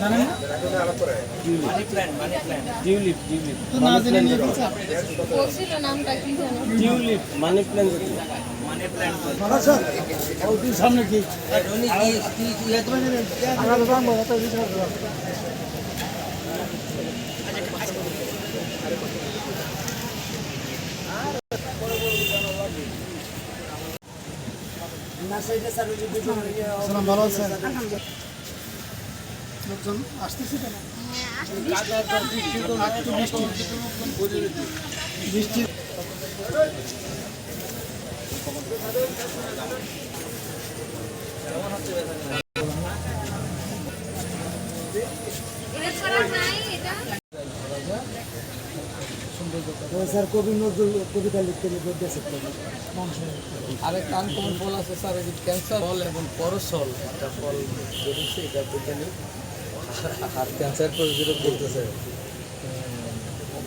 জানেন না? জেনে নিয়ে ফেলছে বলছিল নামটা কি জানো টিউলিপ মানি প্ল্যান্ট সামনে কি? সালাম ভালো আছেন লোকজন আসতেছে কেন একটু বৃষ্টি বৃষ্টি এটা ছাড়া নাই এটা স্যার কবি নজরুল কবিতা লিখতে লিখতে আরেক আনকমন ফল আছে স্যার এই ক্যান্সার ফল এবং পরসল একটা ফল বেরিয়েছে এটা বৈজ্ঞানিক আর ক্যান্সার প্রতিরোধ করতেছে।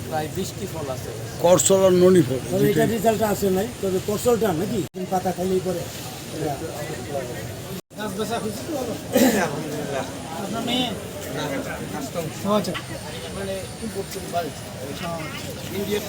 প্রায় বিশটি ফল আছে। করসল আর ননি ফল এটা রেজাল্ট আসে নাই তবে ফসলটা নাকি? পাতা খালি পরে। গাছ বেচা খুঁজছি। তো আপনার মেয়ে? আচ্ছা। মানে ইম্পোর্ট করে বাড়ি ইন্ডিয়া